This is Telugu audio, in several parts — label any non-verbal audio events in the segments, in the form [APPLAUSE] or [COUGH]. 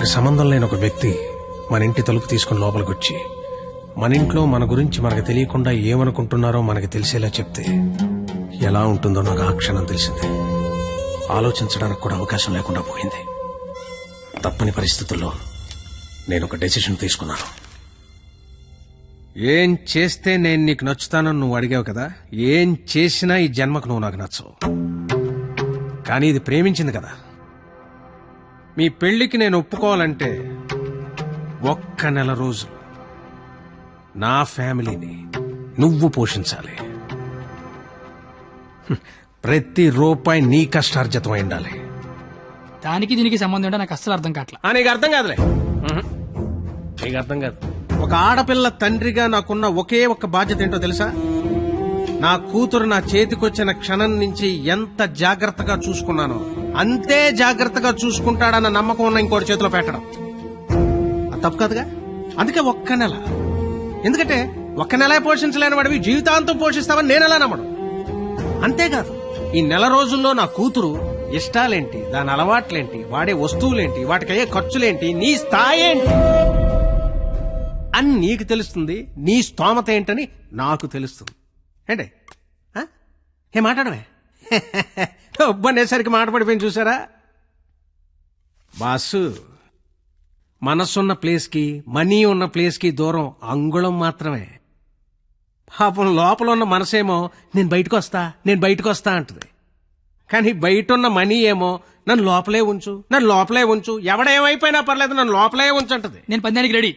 మనకి సంబంధం లేని ఒక వ్యక్తి మన ఇంటి తలుపు తీసుకుని లోపలికి వచ్చి మన ఇంట్లో మన గురించి మనకు తెలియకుండా ఏమనుకుంటున్నారో మనకి తెలిసేలా చెప్తే ఎలా ఉంటుందో నాకు ఆ క్షణం తెలిసింది. ఆలోచించడానికి కూడా అవకాశం లేకుండా పోయింది. తప్పని పరిస్థితుల్లో నేను ఒక డెసిషన్ తీసుకున్నాను. ఏం చేస్తే నేను నీకు నచ్చుతానని నువ్వు అడిగావు కదా? ఏం చేసినా ఈ జన్మకు నువ్వు నాకు నచ్చవు. కానీ ఇది ప్రేమించింది కదా? మీ పెళ్ళికి నేను ఒప్పుకోవాలంటే ఒక్క నెల రోజులు. నా ఫ్యామిలీని నువ్వు పోషించాలి. ప్రతి రూపాయి నీ కష్టార్జితం అయి ఉండాలి. దానికి దీనికి సంబంధం ఏంటో నాకు అస్సలు అర్థం కావట్లా. ఆ, నీకు అర్థం కాదులే. ఉహు. నీకు అర్థం కాదు. ఒక ఆడపిల్ల తండ్రిగా నాకున్న ఒకే ఒక్క బాధ్యత ఏంటో తెలుసా? నా కూతురు నా చేతికొచ్చిన క్షణం నుంచి ఎంత జాగ్రత్తగా చూసుకున్నానో. అంతే జాగ్రత్తగా చూసుకుంటాడన్న నమ్మకం ఉన్న ఇంకోటి చేతిలో పెట్టడం. తప్పు కాదుగా? అందుకే ఒక్క నెల. ఎందుకంటే ఒక్క నెల పోషించలేని వాడివి జీవితాంతం పోషిస్తావని నేను ఎలా నమ్మడం అంతేకాదు ఈ నెల రోజుల్లో నా కూతురు ఇష్టాలేంటి దాని అలవాట్లేంటి వాడే వస్తువులేంటి వాటికయ్యే ఖర్చులేంటి నీ స్థాయి ఏంటి అని నీకు తెలుస్తుంది నీ స్తోమత ఏంటని నాకు తెలుస్తుంది. ఏంటే? ఏ మాట్లాడవే [LAUGHS] మాట్లాడమే ఒబ్బనేసరికి మాట పడిపోయింది చూసారా? బాసు మనసున్న ప్లేస్కి మనీ ఉన్న ప్లేస్కి దూరం అంగుళం మాత్రమే. పాపం లోపల ఉన్న మనసేమో నేను బయటకు వస్తా నేను బయటకు వస్తా అంటది. కానీ బయట ఉన్న మనీ ఏమో నన్ను లోపలే ఉంచు నన్ను లోపలే ఉంచు ఎవడేమైపోయినా పర్లేదు నన్ను లోపలే ఉంచంటది నేను పందానికి రెడీ.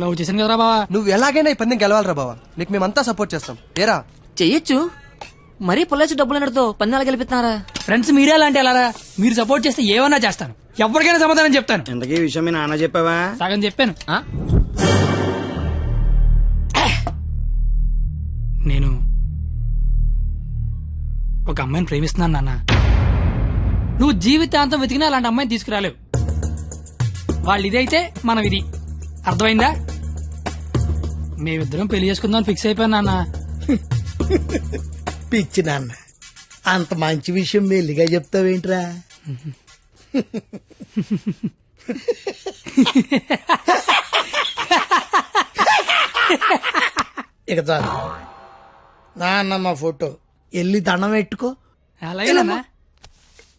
లవ్ చేశాను కదరా బావా? నువ్వు ఎలాగైనా ఈ పందెం గెలవాలరా బావా. నీకు మేమంతా సపోర్ట్ చేస్తాం. ఏరా? చెయ్యొచ్చు. మరీ పొల్లేసి డబ్బులు అన్నడుతో పన్నెల గెలిపిస్తున్నారా? ఫ్రెండ్స్ మీరే అలాంటి అలారా? మీరు సపోర్ట్ చేస్తే ఏమన్నా చేస్తాను. ఎవరికైనా సమాధానం చెప్తాను. ఇంతకీ ఈ విషయం మీ నాన్న చెప్పావా? సగం చెప్పాను. ఆ? నేను ఒక అమ్మాయిని ప్రేమిస్తున్నాను నాన్న. నువ్వు జీవితాంతం వెతికినా అలాంటి అమ్మాయిని తీసుకురాలేవు. వాళ్ళు ఇదైతే మనం ఇది అర్థమైందా? మేమిద్దరం పెళ్ళి చేసుకుందాం ఫిక్స్ అయిపోయాను నాన్న. పిచ్చి నాన్న అంత మంచి విషయం మెల్లిగా చెప్తావేంట్రా? ఇక చాలు. నాన్న మా ఫోటో. వెళ్ళి దండం పెట్టుకో. అలాగే నాన్న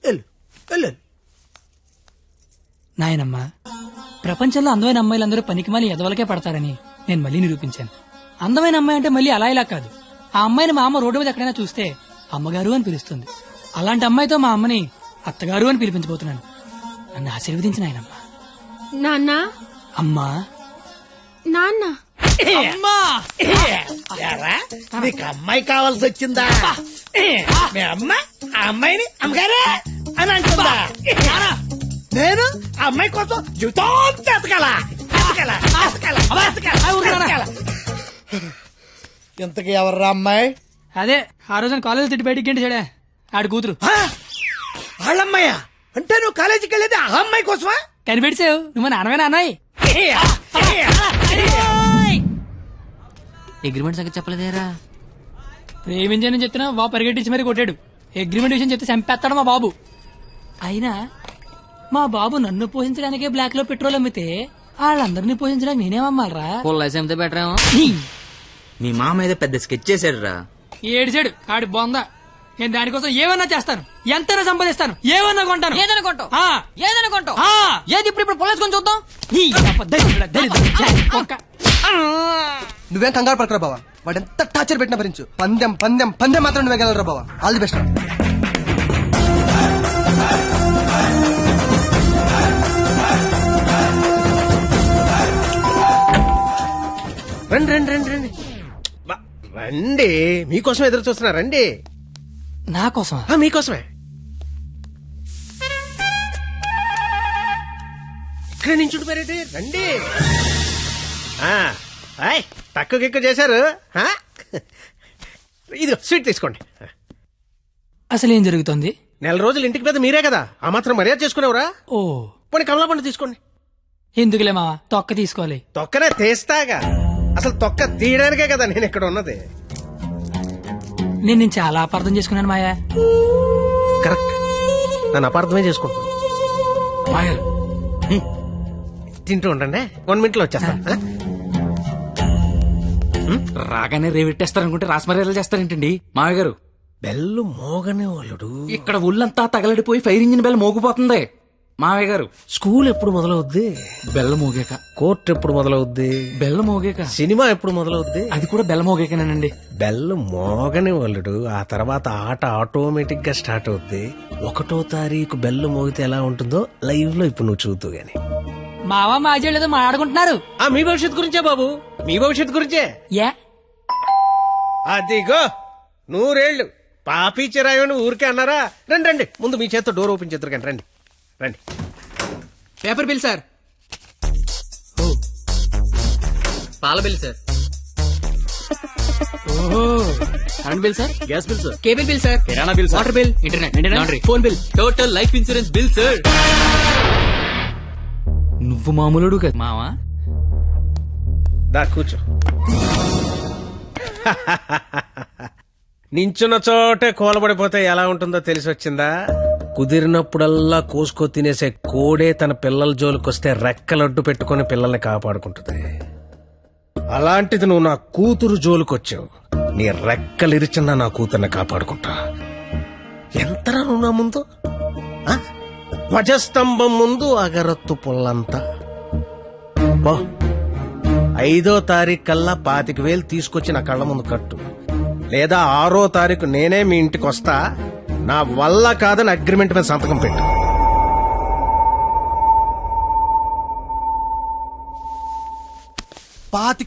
వెళ్ళు వెళ్ళు నాయనమ్మా. ప్రపంచంలో అందమైన అమ్మాయిలందరూ పనికిమాలి ఎదవలకే పడతారని నేను మళ్ళీ నిరూపించాను. అందమైన అమ్మాయి అంటే మళ్ళీ అలా ఇలా కాదు. ఆ అమ్మాయిని మా అమ్మ రోడ్డు మీద ఎక్కడైనా చూస్తే అమ్మగారు అని పిలుస్తుంది. అలాంటి అమ్మాయితో మా అమ్మని అత్తగారు అని పిలిపించబోతున్నాను. నన్ను ఆశీర్వదించిన ఆయనమ్మా. నాన్న? అమ్మా. నాన్న? అమ్మా! ఎరా నీకు అమ్మాయి కావాల్సి వచ్చిందా? మీ అమ్మ ఆ అమ్మాయిని అమ్మగారే అని అంటుందా? నేను ఆ అమ్మాయి కోసం జీవితం ఎతకాల. ఇంతకీ ఎవర్రా అమ్మాయి? అదే ఆ రోజున కాలేజ్ తిట్టి బయటికి గంటి చెడే. ఆడి కూతురు? వాళ్ళమ్మాయా అంటే నువ్వు కాలేజీకి వెళ్ళేది ఆ అమ్మాయి కోసమా? కనిపెడిసావు నువ్వు నాన్నవే నాన్నయ్య అగ్రిమెంట్ సంగతి చెప్పలేదేరా ప్రేమించానని చెప్తున్నా బాబు పరిగెట్టించి మరీ కొట్టాడు. అగ్రిమెంట్ విషయం చెప్తే చంపేస్తాడు మా బాబు. అయినా మా బాబు నన్ను పోషించడానికే బ్లాక్లో పెట్రోల్ అమ్మితే వాళ్ళందరినీ పోషించడానికి నేనేమమ్మాలరా? బెటర్ ఏమో. మీ మామ ఏదో పెద్ద స్కెచ్ చేశాడు రా ఏడిచాడు ఆడి బొంద. నేను దానికోసం ఏమన్నా చేస్తాను. ఎంతైనా సంపాదిస్తాను. ఏమన్నా కొంటాను. ఏదనుకుంటావు ఆ, ఏదనుకుంటావు ఆ. ఏది ఇప్పుడు ఇప్పుడు పొలేసుకొని చూద్దాం. ఈ అబ్బ దరిద్రుడా, దరిద్రుడా, ఛే, కుక్క. నువ్వేం కంగారు పడకరా బావా? వాడు ఎంత టార్చర్ పెట్టినా భరించు. పందెం పందెం పందెం మాత్రం నువ్వే గెలరా బావా? ఆల్ ది బెస్ట్ రండి రండి రండి రండి. బా, రండి. మీకోసం ఎదురు చూస్తున్నా రండి. నా కోసమా? ఆ, మీకోసమే. ఇక్కడ నుంచి ఉండిపోయారేంటి? రండి. ఆ, ఆయ్, తక్కువ గిక్కు చేశారు. ఆ? ఇదిగో స్వీట్ తీసుకోండి. అసలు ఏం జరుగుతుంది? నెల రోజులు ఇంటికి పెద్ద మీరే కదా. ఆ మాత్రం మర్యాద చేసుకునేవరా? ఓ. పోనీ కమలా పండు తీసుకోండి. ఎందుకులే మావా? తొక్క తీసుకోవాలి. తొక్కనే తీస్తాగా. అసలు తొక్క తీయడానికే కదా నేను ఇక్కడ ఉన్నది. నేను నేను చాలా అపార్థం చేసుకున్నాను మాయా. కరెక్ట్. నన్ను అపార్థమే చేసుకుంటున్నాను మాయర్ తింటూ ఉండండి. వన్ మినిట్లో వచ్చేస్తాను ఆ? రాగానే రేవెట్టేస్తారనుకుంటే రాసమర్యాదలు చేస్తారేంటండి? మామయ్య గారు. బెల్లు మోగనే వాళ్ళుడు. ఇక్కడ ఒళ్ళంతా తగలడిపోయి ఫైర్ ఇంజిన్ బెల్ మోగిపోతుంది. మామయ్య గారు స్కూల్ ఎప్పుడు మొదలవుద్ది? బెల్ల మోగాక. కోర్టు ఎప్పుడు మొదలవుద్ది? బెల్ల మోగాక. సినిమా ఎప్పుడు మొదలవుద్ది? అది కూడా బెల్ల మోగాకనేనండి. బెల్లు మోగని వాళ్ళుడు ఆ తర్వాత ఆట ఆటోమేటిక్గా స్టార్ట్ అవుద్ది. ఒకటో తారీఖు బెల్లు మోగితే ఎలా ఉంటుందో లైవ్లో ఇప్పుడు నువ్వు చూద్దు గాని. మావా మాజీ ఏదో మాట్లాడుకుంటున్నారు. ఆ మీ భవిష్యత్తు గురించే బాబు. మీ భవిష్యత్తు గురించే. యా అదిగో నూరేళ్ళు పాపి చిరాయని ఊరికే అన్నారా? రండి రండి. ముందు మీ చేత్తో డోర్ ఓపెన్ చేద్దరు కానీ రండి. రండి. Paper bill sir. పాల బిల్ సార్. ఓహో. Current bill sir? Gas bill sir? Cable bill sir. కిరాణా bill water bill internet laundry. Phone bill. Total life insurance bill sir. నువ్వు మామూలుడు కదా. మావా? దా కూర్చో. [LAUGHS] నించున్న చోటే కూలబడిపోతే ఎలా ఉంటుందో తెలిసి వచ్చిందా కుదిరినప్పుడల్లా కోసుకో తినేసే కోడే తన పిల్లల జోలికొస్తే రెక్కలడ్డు పెట్టుకుని పిల్లల్ని కాపాడుకుంటుంది. అలాంటిది నువ్వు నా కూతురు జోలికొచ్చావు. నీ రెక్కలిరిచిన నా కూతుర్ని కాపాడుకుంటా. ఎంతరా నువ్వు నా ముందు? ధ్వజస్తంభం ముందు అగరత్తు పుల్లంతా. బా ఐదో తారీఖు కల్లా పాతిక వేలు తీసుకొచ్చి నా కళ్ళ ముందు కట్టు. లేదా ఆరో తారీఖు నేనే మీ ఇంటికి వస్తా నా వల్ల కాదని అగ్రిమెంట్ మీద సంతకం పెట్టు. పాతి